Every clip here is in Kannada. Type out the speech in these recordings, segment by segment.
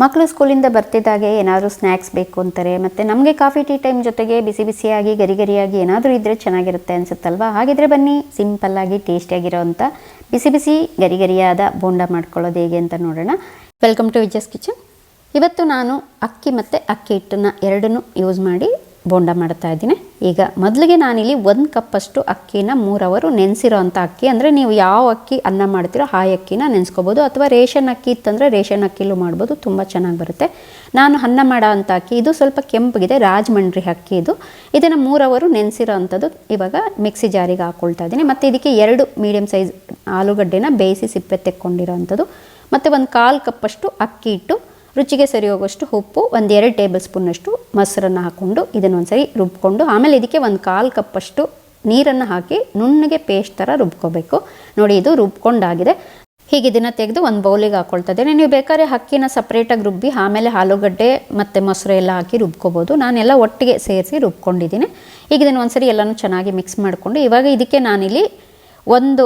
ಮಕ್ಕಳು ಸ್ಕೂಲಿಂದ ಬರ್ತಿದ್ದಾಗೆ ಏನಾದರೂ ಸ್ನ್ಯಾಕ್ಸ್ ಬೇಕು ಅಂತಾರೆ, ಮತ್ತು ನಮಗೆ ಕಾಫಿ ಟೀ ಟೈಮ್ ಜೊತೆಗೆ ಬಿಸಿ ಬಿಸಿಯಾಗಿ ಗರಿಗರಿಯಾಗಿ ಏನಾದರೂ ಇದ್ದರೆ ಚೆನ್ನಾಗಿರುತ್ತೆ ಅನಿಸುತ್ತಲ್ವಾ? ಹಾಗಿದ್ರೆ ಬನ್ನಿ ಸಿಂಪಲ್ಲಾಗಿ ಟೇಸ್ಟಿಯಾಗಿರೋವಂಥ ಬಿಸಿ ಬಿಸಿ, ಗರಿ ಗರಿಯಾದ ಬೋಂಡ ಮಾಡ್ಕೊಳ್ಳೋದು ಹೇಗೆ ಅಂತ ನೋಡೋಣ. ವೆಲ್ಕಮ್ ಟು ವಿಜಸ್ ಕಿಚನ್ ಇವತ್ತು ನಾನು ಅಕ್ಕಿ ಮತ್ತು ಅಕ್ಕಿ ಹಿಟ್ಟನ್ನು ಎರಡನ್ನೂ ಯೂಸ್ ಮಾಡಿ ಬೋಂಡ ಮಾಡ್ತಾ ಇದ್ದೀನಿ. ಈಗ ಮೊದಲಿಗೆ ನಾನಿಲ್ಲಿ ಒಂದು ಕಪ್ಪಷ್ಟು ಅಕ್ಕಿನ ಮೂರವರು ನೆನೆಸಿರೋ ಅಂಥ ಅಕ್ಕಿ. ಅಂದರೆ ನೀವು ಯಾವ ಅಕ್ಕಿ ಅನ್ನ ಮಾಡ್ತೀರೋ ಆ ಅಕ್ಕಿನ ನೆನೆಸ್ಕೋಬೋದು. ಅಥವಾ ರೇಷನ್ ಅಕ್ಕಿ ಇತ್ತಂದರೆ ರೇಷನ್ ಅಕ್ಕಿಲೂ ಮಾಡ್ಬೋದು. ತುಂಬ ಚೆನ್ನಾಗಿ ಬರುತ್ತೆ. ನಾನು ಅನ್ನ ಮಾಡೋ ಅಂಥ ಅಕ್ಕಿ, ಇದು ಸ್ವಲ್ಪ ಕೆಂಪಗಿದೆ, ರಾಜಮಂಡ್ರಿ ಅಕ್ಕಿ ಇದು. ಇದನ್ನು ಮೂರವರು ನೆನೆಸಿರೋ ಅಂಥದ್ದು ಇವಾಗ ಮಿಕ್ಸಿ ಜಾರಿಗೆ ಹಾಕ್ಕೊಳ್ತಾ ಇದ್ದೀನಿ. ಮತ್ತು ಇದಕ್ಕೆ ಎರಡು ಮೀಡಿಯಮ್ ಸೈಜ್ ಆಲೂಗಡ್ಡೆನ ಬೇಯಿಸಿ ಸಿಪ್ಪೆ ತೆಕ್ಕೊಂಡಿರೋ ಅಂಥದ್ದು. ಮತ್ತು ಒಂದು ಕಾಲು ಕಪ್ಪಷ್ಟು ಅಕ್ಕಿ ಇಟ್ಟು ರುಚಿಗೆ ಸರಿ ಹೋಗೋಷ್ಟು ಉಪ್ಪು ಒಂದು ಎರಡು ಟೇಬಲ್ ಸ್ಪೂನಷ್ಟು ಮೊಸರನ್ನು ಹಾಕ್ಕೊಂಡು ಇದನ್ನೊಂದ್ಸರಿ ರುಬ್ಕೊಂಡು, ಆಮೇಲೆ ಇದಕ್ಕೆ ಒಂದು ಕಾಲು ಕಪ್ಪಷ್ಟು ನೀರನ್ನು ಹಾಕಿ ನುಣ್ಣಗೆ ಪೇಸ್ಟ್ ಥರ ರುಬ್ಕೋಬೇಕು. ನೋಡಿ, ಇದು ರುಬ್ಕೊಂಡಾಗಿದೆ. ಹೀಗೆ ಇದನ್ನು ತೆಗೆದು ಒಂದು ಬೌಲಿಗೆ ಹಾಕ್ಕೊಳ್ತಾ ನೀವು ಬೇಕಾದ್ರೆ ಅಕ್ಕಿನ ಸಪ್ರೇಟಾಗಿ ರುಬ್ಬಿ, ಆಮೇಲೆ ಆಲೂಗಡ್ಡೆ ಮತ್ತು ಮೊಸರು ಎಲ್ಲ ಹಾಕಿ ರುಬ್ಕೋಬೋದು. ನಾನೆಲ್ಲ ಒಟ್ಟಿಗೆ ಸೇರಿಸಿ ರುಬ್ಕೊಂಡಿದ್ದೀನಿ. ಈಗ ಇದನ್ನು ಒಂದ್ಸರಿ ಎಲ್ಲನೂ ಚೆನ್ನಾಗಿ ಮಿಕ್ಸ್ ಮಾಡಿಕೊಂಡು, ಇವಾಗ ಇದಕ್ಕೆ ನಾನಿಲ್ಲಿ ಒಂದು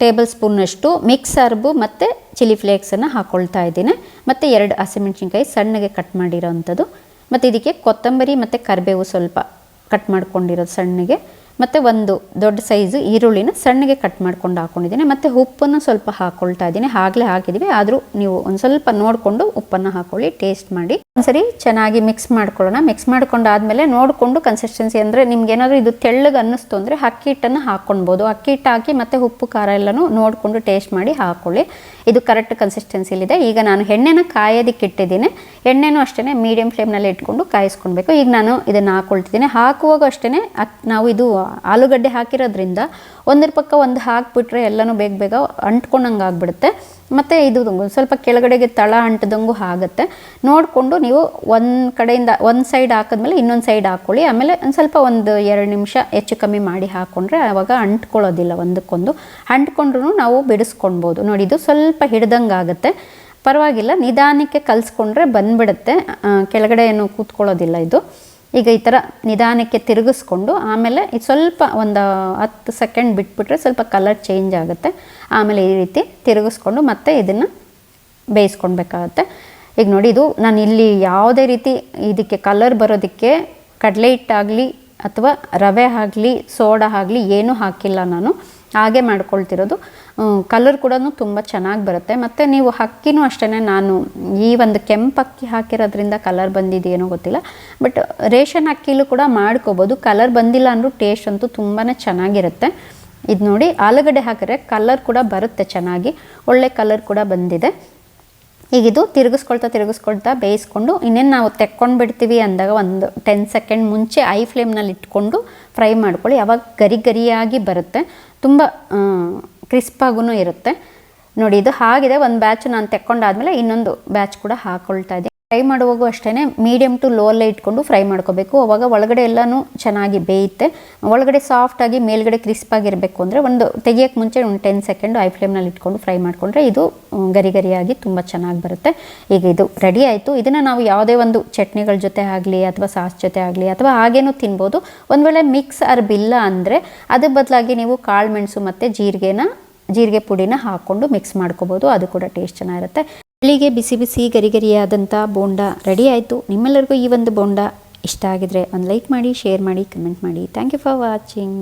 ಟೇಬಲ್ ಸ್ಪೂನಷ್ಟು ಮಿಕ್ಸ್ ಅರ್ಬು ಮತ್ತು ಚಿಲ್ಲಿ ಫ್ಲೇಕ್ಸನ್ನು ಹಾಕ್ಕೊಳ್ತಾ ಇದ್ದೀನಿ. ಮತ್ತು ಎರಡು ಹಸಿಮೆಣ್ಸಿನ್ಕಾಯಿ ಸಣ್ಣಗೆ ಕಟ್ ಮಾಡಿರೋ ಅಂಥದ್ದು ಮತ್ತು ಇದಕ್ಕೆ ಕೊತ್ತಂಬರಿ ಮತ್ತು ಕರಿಬೇವು ಸ್ವಲ್ಪ ಕಟ್ ಮಾಡ್ಕೊಂಡಿರೋದು ಸಣ್ಣಗೆ. ಮತ್ತು ಒಂದು ದೊಡ್ಡ ಸೈಜು ಈರುಳ್ಳಿನ ಸಣ್ಣಗೆ ಕಟ್ ಮಾಡ್ಕೊಂಡು ಹಾಕ್ಕೊಂಡಿದ್ದೀನಿ ಮತ್ತು ಉಪ್ಪನ್ನು ಸ್ವಲ್ಪ ಹಾಕ್ಕೊಳ್ತಾ ಇದ್ದೀನಿ. ಆಗಲೇ ಹಾಕಿದ್ದೀವಿ. ಆದರೂ ನೀವು ಒಂದು ಸ್ವಲ್ಪ ನೋಡಿಕೊಂಡು ಉಪ್ಪನ್ನು ಹಾಕ್ಕೊಳ್ಳಿ ಟೇಸ್ಟ್ ಮಾಡಿ. ಒಂದ್ಸರಿ ಚೆನ್ನಾಗಿ ಮಿಕ್ಸ್ ಮಾಡ್ಕೊಳ್ಳೋಣ. ಮಿಕ್ಸ್ ಮಾಡ್ಕೊಂಡಾದ್ಮೇಲೆ ನೋಡಿಕೊಂಡು ಕನ್ಸಿಸ್ಟೆನ್ಸಿ ಅಂದರೆ ನಿಮ್ಗೇನಾದರೂ ಇದು ತೆಳ್ಳಗೆ ಅನ್ನಿಸ್ತು ಅಂದರೆ ಅಕ್ಕಿ ಹಿಟ್ಟನ್ನು ಹಾಕ್ಕೊಳ್ಬೋದು. ಅಕ್ಕಿ ಹಿಟ್ಟು ಹಾಕಿ ಮತ್ತು ಉಪ್ಪು, ಖಾರ ಎಲ್ಲನೂ ನೋಡಿಕೊಂಡು ಟೇಸ್ಟ್ ಮಾಡಿ ಹಾಕ್ಕೊಳ್ಳಿ ಇದು ಕರೆಕ್ಟ್ ಕನ್ಸಿಸ್ಟೆನ್ಸಿಲಿದೆ ಈಗ ನಾನು ಎಣ್ಣೆನ ಕಾಯೋದಕ್ಕೆ ಇಟ್ಟಿದ್ದೀನಿ. ಎಣ್ಣೆನೂ ಅಷ್ಟೇ ಮೀಡಿಯಮ್ ಫ್ಲೇಮ್ನಲ್ಲಿ ಇಟ್ಕೊಂಡು ಕಾಯಿಸ್ಕೊಳ್ಬೇಕು. ಈಗ ನಾನು ಇದನ್ನು ಹಾಕ್ಕೊಳ್ತಿದ್ದೀನಿ ಹಾಕುವಾಗ ಅಷ್ಟೇ ನಾವು ಇದು ಆಲೂಗಡ್ಡೆ ಹಾಕಿರೋದ್ರಿಂದ ಒಂದರ ಪಕ್ಕ ಒಂದು ಹಾಕಿಬಿಟ್ರೆ ಎಲ್ಲನೂ ಬೇಗ ಬೇಗ ಅಂಟ್ಕೊಂಡಂಗೆ ಆಗ್ಬಿಡುತ್ತೆ ಮತ್ತು ಇದು ಸ್ವಲ್ಪ ಕೆಳಗಡೆಗೆ ತಳ ಅಂಟದಂಗೂ ಆಗುತ್ತೆ. ನೋಡಿಕೊಂಡು ನೀವು ಒಂದು ಕಡೆಯಿಂದ ಒಂದು ಸೈಡ್ ಹಾಕಿದ್ಮೇಲೆ ಇನ್ನೊಂದು ಸೈಡ್ ಹಾಕ್ಕೊಳ್ಳಿ ಆಮೇಲೆ ಒಂದು ಸ್ವಲ್ಪ ಒಂದು ಎರಡು ನಿಮಿಷ ಹೆಚ್ಚು ಕಮ್ಮಿ ಮಾಡಿ ಹಾಕ್ಕೊಂಡ್ರೆ ಆವಾಗ ಅಂಟ್ಕೊಳ್ಳೋದಿಲ್ಲ ಒಂದಕ್ಕೊಂದು. ಅಂಟ್ಕೊಂಡ್ರೂ ನಾವು ಬಿಡಿಸ್ಕೊಳ್ಬೋದು ನೋಡಿ, ಇದು ಸ್ವಲ್ಪ ಹಿಡ್ದಂಗೆ ಆಗುತ್ತೆ ಪರವಾಗಿಲ್ಲ, ನಿಧಾನಕ್ಕೆ ಕಲಿಸ್ಕೊಂಡ್ರೆ ಬಂದ್ಬಿಡುತ್ತೆ. ಕೆಳಗಡೆ ಏನು ಕೂತ್ಕೊಳ್ಳೋದಿಲ್ಲ ಇದು. ಈಗ ಈ ಥರ ನಿಧಾನಕ್ಕೆ ತಿರುಗಿಸ್ಕೊಂಡು, ಆಮೇಲೆ ಸ್ವಲ್ಪ ಒಂದು ಹತ್ತು ಸೆಕೆಂಡ್ ಬಿಟ್ಬಿಟ್ರೆ ಸ್ವಲ್ಪ ಕಲರ್ ಚೇಂಜ್ ಆಗುತ್ತೆ. ಆಮೇಲೆ ಈ ರೀತಿ ತಿರುಗಿಸ್ಕೊಂಡು ಮತ್ತೆ ಇದನ್ನು ಬೇಯಿಸ್ಕೊಳ್ಬೇಕಾಗತ್ತೆ ಈಗ ನೋಡಿ, ಇದು ನಾನು ಇಲ್ಲಿ ಯಾವುದೇ ರೀತಿ ಇದಕ್ಕೆ ಕಲರ್ ಬರೋದಕ್ಕೆ ಕಡಲೆ ಹಿಟ್ಟಾಗಲಿ ಅಥವಾ ರವೆ ಆಗಲಿ, ಸೋಡಾ ಆಗಲಿ ಏನೂ ಹಾಕಿಲ್ಲ ನಾನು. ಹಾಗೆ ಮಾಡ್ಕೊಳ್ತಿರೋದು. ಕಲರ್ ಕೂಡ ತುಂಬ ಚೆನ್ನಾಗಿ ಬರುತ್ತೆ. ಮತ್ತು ನೀವು ಅಕ್ಕಿನೂ ಅಷ್ಟೇ ನಾನು ಈ ಒಂದು ಕೆಂಪು ಅಕ್ಕಿ ಹಾಕಿರೋದ್ರಿಂದ ಕಲರ್ ಬಂದಿದೆಯೇನೋ ಗೊತ್ತಿಲ್ಲ. ಬಟ್ ರೇಷನ್ ಅಕ್ಕಿಲೂ ಕೂಡ ಮಾಡ್ಕೋಬೋದು. ಕಲರ್ ಬಂದಿಲ್ಲ ಅಂದರೂ ಟೇಸ್ಟ್ ಅಂತೂ ತುಂಬಾ ಚೆನ್ನಾಗಿರುತ್ತೆ. ಇದು ನೋಡಿ ಆಲೂಗಡ್ಡೆ ಹಾಕಿದ್ರೆ ಕಲರ್ ಕೂಡ ಬರುತ್ತೆ ಚೆನ್ನಾಗಿ. ಒಳ್ಳೆ ಕಲರ್ ಕೂಡ ಬಂದಿದೆ. ಈಗ ಇದು ತಿರುಗಿಸ್ಕೊಳ್ತಾ ತಿರುಗಿಸ್ಕೊಳ್ತಾ ಬೇಯಿಸ್ಕೊಂಡು ಇನ್ನೇನು ನಾವು ತೆಕ್ಕೊಂಡು ಬಿಡ್ತೀವಿ ಅಂದಾಗ ಒಂದು ಟೆನ್ ಸೆಕೆಂಡ್ ಮುಂಚೆ ಐ ಫ್ಲೇಮ್ನಲ್ಲಿ ಇಟ್ಕೊಂಡು ಫ್ರೈ ಮಾಡ್ಕೊಳ್ಳಿ. ಯಾವಾಗ ಗರಿ ಗರಿಯಾಗಿ ಬರುತ್ತೆ. ತುಂಬ ಕ್ರಿಸ್ಪಾಗೂ ಇರುತ್ತೆ. ನೋಡಿ, ಇದು ಆಗಿದೆ ಒಂದು ಬ್ಯಾಚ್ ನಾನು ತೆಕ್ಕೊಂಡಾದಮೇಲೆ ಇನ್ನೊಂದು ಬ್ಯಾಚ್ ಕೂಡ ಹಾಕ್ಕೊಳ್ತಾ ಇದ್ದೀನಿ. ಫ್ರೈ ಮಾಡುವಾಗೂ ಅಷ್ಟೇ ಮೀಡಿಯಮ್ ಟು ಲೋಲ್ಲೇ ಇಟ್ಕೊಂಡು ಫ್ರೈ ಮಾಡ್ಕೋಬೇಕು. ಅವಾಗ ಒಳಗಡೆ ಎಲ್ಲನೂ ಚೆನ್ನಾಗಿ ಬೇಯುತ್ತೆ. ಒಳಗಡೆ ಸಾಫ್ಟಾಗಿ ಮೇಲ್ಗಡೆ ಕ್ರಿಸ್ಪಾಗಿರಬೇಕು ಅಂದರೆ ಒಂದು ತೆಗಿಯೋಕ್ಕೆ ಮುಂಚೆ ಒಂದು ಟೆನ್ ಸೆಕೆಂಡ್ ಐ ಫ್ಲೇಮ್ನಲ್ಲಿ ಇಟ್ಕೊಂಡು ಫ್ರೈ ಮಾಡಿಕೊಂಡ್ರೆ ಇದು ಗರಿ ಗರಿಯಾಗಿ ತುಂಬ ಚೆನ್ನಾಗಿ ಬರುತ್ತೆ. ಈಗ ಇದು ರೆಡಿ ಆಯಿತು. ಇದನ್ನು ನಾವು ಯಾವುದೇ ಒಂದು ಚಟ್ನಿಗಳ ಜೊತೆ ಆಗಲಿ ಅಥವಾ ಸಾಸ್ ಜೊತೆ ಆಗಲಿ ಅಥವಾ ಹಾಗೇನೂ ತಿನ್ಬೋದು. ಒಂದು ವೇಳೆ ಮಿಕ್ಸ್ ಅರ್ಬಿಲ್ಲ ಅಂದರೆ ಅದ್ರ ಬದಲಾಗಿ ನೀವು ಕಾಳು ಮೆಣಸು ಮತ್ತು ಜೀರಿಗೆನ, ಜೀರಿಗೆ ಪುಡಿನ ಹಾಕ್ಕೊಂಡು ಮಿಕ್ಸ್ ಮಾಡ್ಕೋಬೋದು. ಅದು ಕೂಡ ಟೇಸ್ಟ್ ಚೆನ್ನಾಗಿರುತ್ತೆ. ಬೆಳಿಗ್ಗೆ ಬಿಸಿ ಬಿಸಿ ಗರಿ ಗರಿಯಾದಂಥ ಬೋಂಡ ರೆಡಿ ಆಯಿತು. ನಿಮ್ಮೆಲ್ಲರಿಗೂ ಈ ಒಂದು ಬೋಂಡ ಇಷ್ಟ ಆಗಿದ್ರೆ ಒಂದು ಲೈಕ್ ಮಾಡಿ ಶೇರ್ ಮಾಡಿ ಕಮೆಂಟ್ ಮಾಡಿ. Thank you for watching